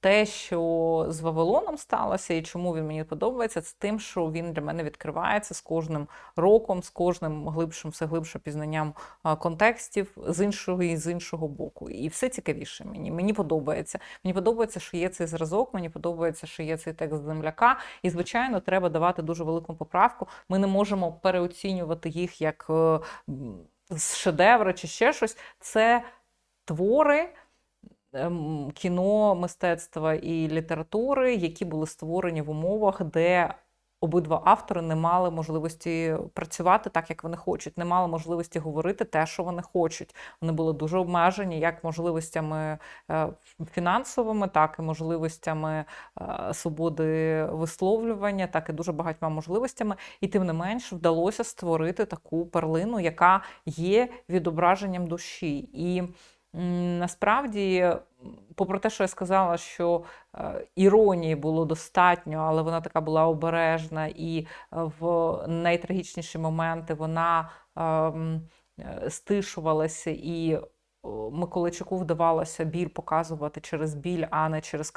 те, що з Вавилоном сталося, і чому він мені подобається, це тим, що він для мене відкривається з кожним роком, з кожним глибшим, все глибше пізнанням контекстів з іншого і з іншого боку. І все цікавіше мені. Мені подобається. Мені подобається, що є цей зразок, мені подобається, що є цей текст земляка. І, звичайно, треба давати дуже велику поправку. Ми не можемо переоцінювати їх як е, шедевра чи ще щось. Це твори кіно, мистецтва і літератури, які були створені в умовах, де обидва автори не мали можливості працювати так, як вони хочуть, не мали можливості говорити те, що вони хочуть. Вони були дуже обмежені як можливостями е, фінансовими, так і можливостями е, свободи висловлювання, так і дуже багатьма можливостями. І тим не менш вдалося створити таку перлину, яка є відображенням душі. І насправді, попри те, що я сказала, що е, іронії було достатньо, але вона така була обережна, і е, в найтрагічніші моменти вона ем, е, стишувалася і Миколайчуку вдавалося біль показувати через біль, а не через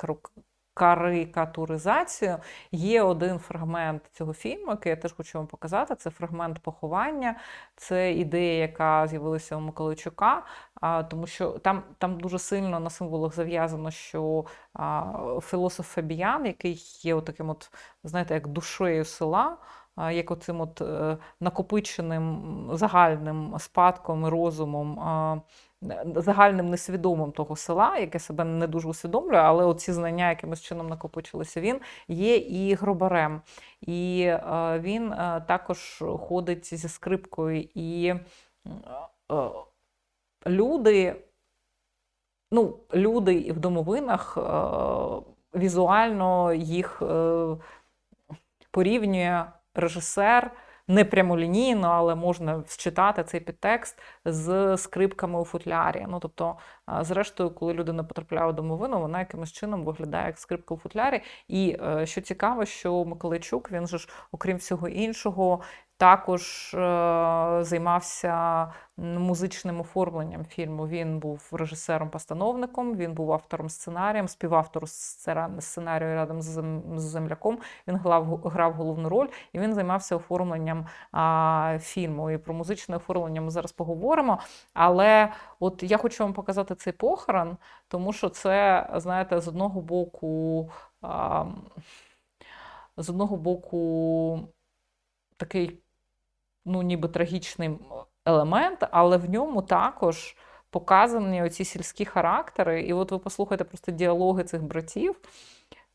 карикатуризацію. Є один фрагмент цього фільму, який я теж хочу вам показати. Це фрагмент поховання, це ідея, яка з'явилася у Миколайчука, тому що там, там дуже сильно на символах зав'язано, що філософ Фабіян, який є таким, от, знаєте, як душею села. Як оцим от е, накопиченим загальним спадком і розумом, загальним несвідомим того села, яке себе не дуже усвідомлює, але оці знання якимось чином накопичилися він, є і гробарем. І е, він е, також ходить зі скрипкою. І е, люди, ну, люди в домовинах візуально їх порівнює режисер не прямолінійно, але можна считати цей підтекст з скрипками у футлярі. Ну тобто, зрештою, коли людина потрапляє у домовину, вона якимось чином виглядає як скрипка у футлярі. І е, що цікаво, що Миколайчук, він же ж, окрім всього іншого, також е, займався музичним оформленням фільму. Він був режисером-постановником, він був автором сценарієм, співавтором сценарію рядом з, земляком. Він грав, головну роль і він займався оформленням фільму. І про музичне оформлення ми зараз поговоримо. Але от я хочу вам показати цей похорон, тому що це, знаєте, з одного боку. З одного боку, такий, ну, ніби трагічний елемент, але в ньому також показані оці сільські характери. І от ви послухайте просто діалоги цих братів.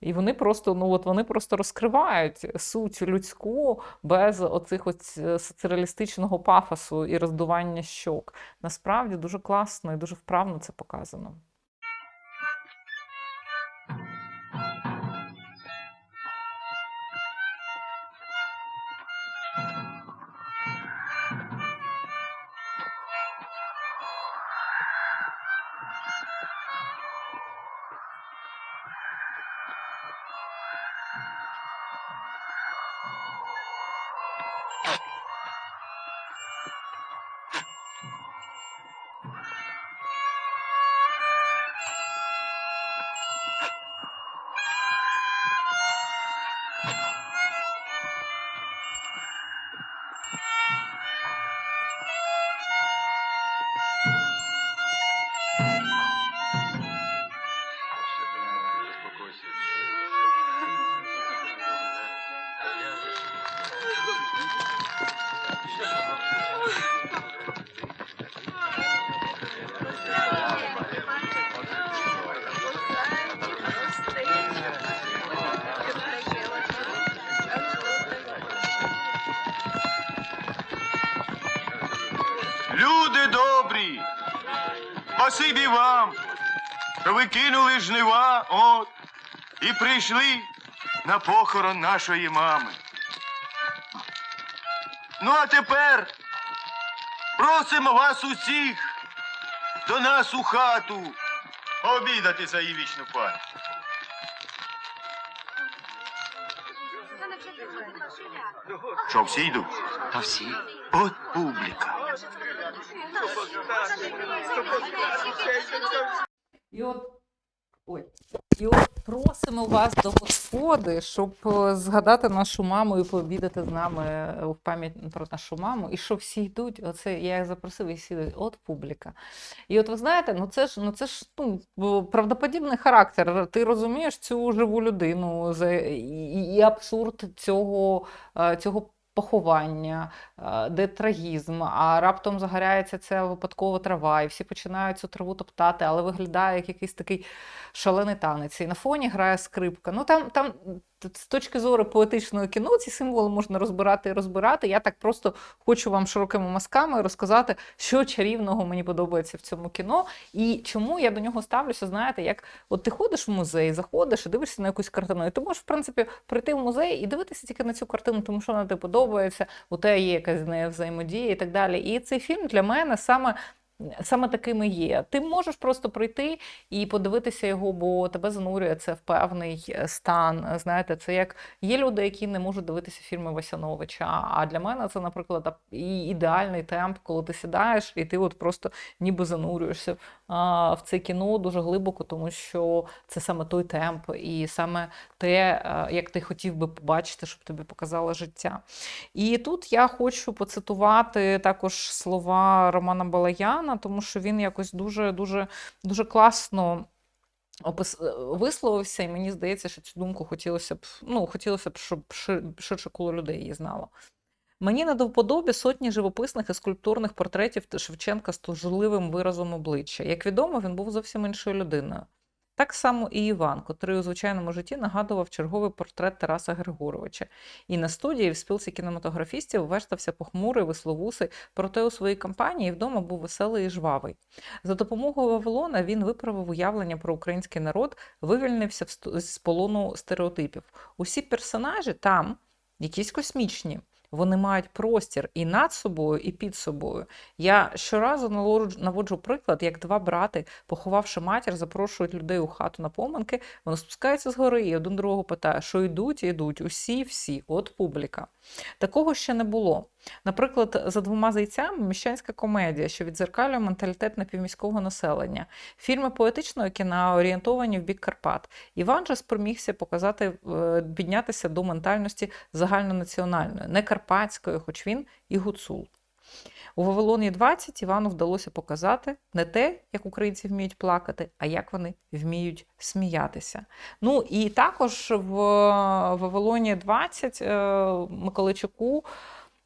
І вони просто, ну от вони просто розкривають суть людську без оцих е, соціалістичного пафосу і роздування щок. Насправді дуже класно і дуже вправно це показано. Спасибі вам, що ви кинули жнива, от, і прийшли на похорон нашої мами. Ну, а тепер просимо вас усіх до нас у хату обідати за її вічну пам'ять. Що всі йдуть? Та всі. От публіка. І от ой, І от просимо вас до господи, щоб е, згадати нашу маму і пообідати з нами е, в пам'ять про нашу маму. І що всі йдуть, оце я їх запросив, і всі от публіка. І от ви знаєте, ну це ж ну це ж ну, правдоподібний характер. Ти розумієш цю живу людину і абсурд цього, е, цього поховання, е, де трагізм, а раптом загоряється ця випадкова трава, і всі починають цю траву топтати, але виглядає як якийсь такий шалений танець. І на фоні грає скрипка. Ну там, там з точки зору поетичного кіно ці символи можна розбирати і розбирати. Я так просто хочу вам широкими мазками розказати, що чарівного мені подобається в цьому кіно, і чому я до нього ставлюся. Знаєте, як от ти ходиш в музей, заходиш і дивишся на якусь картину, і ти можеш, в принципі, прийти в музей і дивитися тільки на цю картину, тому що вона тобі подобається, у тебе є якась з нею взаємодія і так далі. І цей фільм для мене саме. Саме такими є. Ти можеш просто прийти і подивитися його, бо тебе занурює це в певний е, стан. Знаєте, це як є люди, які не можуть дивитися фільми Васяновича. А для мене це, наприклад, ап- ідеальний темп, коли ти сідаєш і ти от просто ніби занурюєшся в це кіно дуже глибоко, тому що це саме той темп, і саме те, як ти хотів би побачити, щоб тобі показало життя. І тут я хочу поцитувати також слова Романа Балаяна, тому що він якось дуже дуже дуже класно. Опис е, висловився, і мені здається, що цю думку хотілося б, ну, хотілося б, щоб шир- ширше коло людей її знало. Мені не до вподоби сотні живописних і скульптурних портретів Шевченка з тужливим виразом обличчя. Як відомо, він був зовсім іншою людиною. Так само і Іван, котрий у звичайному житті нагадував черговий портрет Тараса Григоровича. І на студії в спілці кінематографістів вештався похмурий, висловусий, проте у своїй кампанії вдома був веселий і жвавий. За допомогою Вавилона він виправив уявлення про український народ, вивільнився з полону стереотипів. Усі персонажі там якісь космічні. Вони мають простір і над собою, і під собою. Я щоразу наводжу приклад, як два брати, поховавши матір, запрошують людей у хату на поминки. Вони спускаються з гори і один другого питає, що йдуть йдуть. Усі, всі, от публіка. Такого ще не було. Наприклад, за двома зайцями міщанська комедія, що відзеркалює менталітет напівміського населення. Фільми поетичного кіна орієнтовані в бік Карпат. Іван же спромігся показати, е, піднятися до ментальності загальнонаціональної, не карпатської, хоч він і гуцул. У Вавилоні 20 Івану вдалося показати не те, як українці вміють плакати, а як вони вміють сміятися. Ну і також в Вавилоні 20 Миколичуку. Миколайчуку м,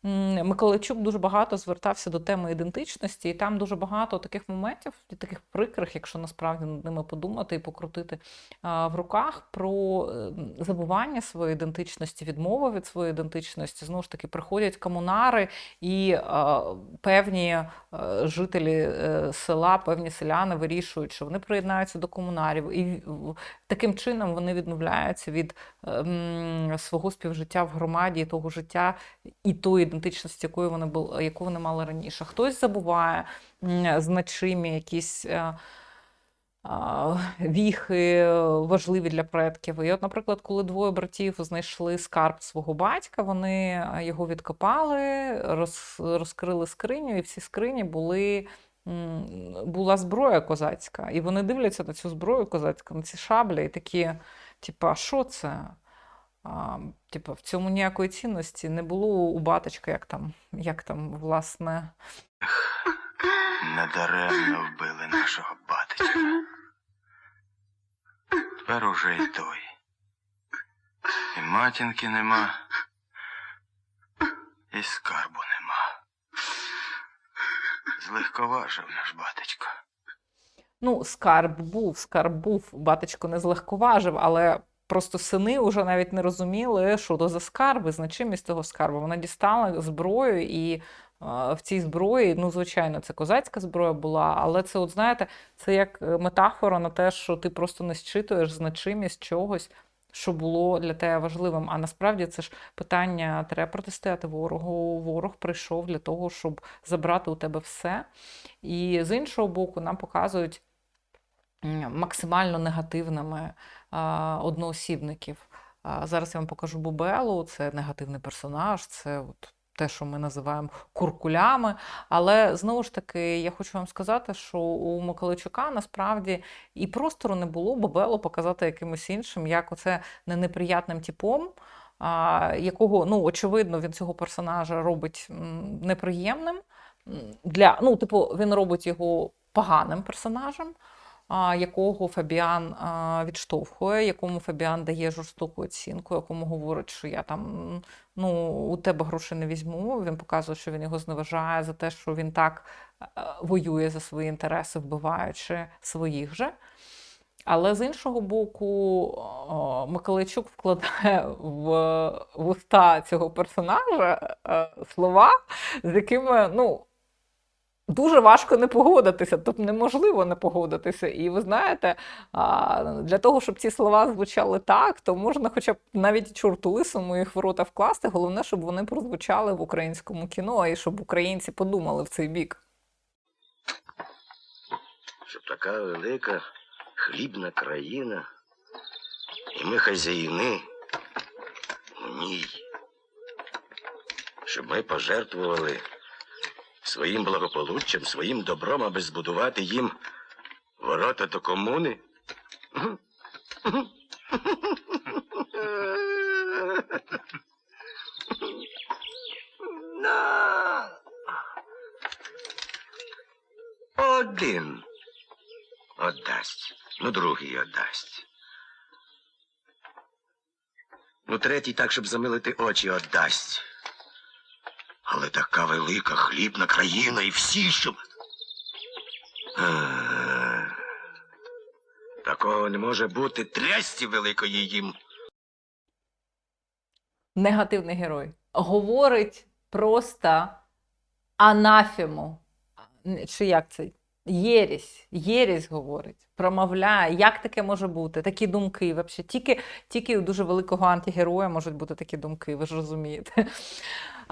Миколайчук дуже багато звертався до теми ідентичності, і там дуже багато таких моментів, таких прикрих, якщо насправді над ними подумати і покрутити в руках про е, забування своєї ідентичності, відмови від своєї ідентичності. Знову ж таки, приходять комунари і певні е, жителі е, села, певні селяни вирішують, що вони приєднаються до комунарів, і таким чином вони відмовляються від ем, свого співжиття в громаді, того життя і тої ідентичності, якою вони були, яку вони мали раніше. Хтось забуває значимі якісь. е, Віхи важливі для предків. І от, наприклад, коли двоє братів знайшли скарб свого батька, вони е, його відкопали, роз, розкрили скриню, і в цій скрині були, була зброя козацька. І вони дивляться на цю зброю козацьку, на ці шаблі, і такі, типа, що це? А, типу, в цьому ніякої цінності не було у баточка, як там, як там, власне. Надаремно вбили нашого батечка. Тепер уже й той. І матінки нема, і скарбу нема. Злегковажив наш батечко. Ну, скарб був, скарб був, батечко не злегковажив, але просто сини вже навіть не розуміли, що то за скарби, значимість того скарбу. Вона дістала зброю, і е, в цій зброї, ну, звичайно, це козацька зброя була, але це, от знаєте, це як е, метафора на те, що ти просто не зчитуєш значимість чогось. Що було для тебе важливим, а насправді це ж питання треба протистояти ворогу. Ворог прийшов для того, щоб забрати у тебе все. І з іншого боку, нам показують максимально негативними одноосібників. Зараз я вам покажу Бубелу. Це негативний персонаж, це от те, що ми називаємо куркулями. Але знову ж таки, я хочу вам сказати, що у Миколайчука насправді і простору не було, бо Бело показати якимось іншим, як оце не неприятним типом, якого, ну, очевидно, він цього персонажа робить неприємним. Для, ну, типу, він робить його поганим персонажем, якого Фабіан відштовхує, якому Фабіан дає жорстоку оцінку, якому говорить, що я там ну, у тебе грошей не візьму. Він показує, що він його зневажає за те, що він так е, воює за свої інтереси, вбиваючи своїх же. Але з іншого боку, Миколайчук вкладає в, в уста цього персонажа е, слова, з якими ну, дуже важко не погодитися, тобто неможливо не погодитися. І ви знаєте, для того, щоб ці слова звучали так, то можна хоча б навіть чорту лисому їх в рота вкласти. Головне, щоб вони прозвучали в українському кіно і щоб українці подумали в цей бік. щоб така велика хлібна країна, і ми хазяїни у ній, щоб ми пожертвували своїм благополуччям, своїм добром, аби збудувати їм ворота до комуни. На. Один отдасть, ну другий отдасть. Ну, третій так, щоб замилити очі, отдасть. Але така велика хлібна країна і всі, щоб. Е, Такого не може бути трясті великої їм. негативний герой говорить просто анафему. Чи як це? Єрість, єрість говорить, промовляє. Як таке може бути? Такі думки. Вообще. Тільки, тільки у дуже великого антигероя можуть бути такі думки, ви ж розумієте.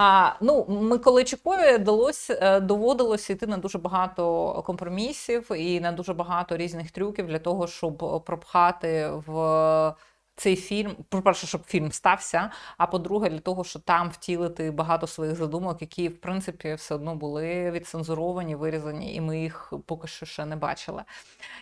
А, ну, Миколайчукові далось, е, доводилося йти на дуже багато компромісів і на дуже багато різних трюків для того, щоб пропхати в цей фільм, по-перше, щоб фільм стався, а по-друге, для того, щоб там втілити багато своїх задумок, які, в принципі, все одно були відцензуровані, вирізані, і ми їх поки що ще не бачили.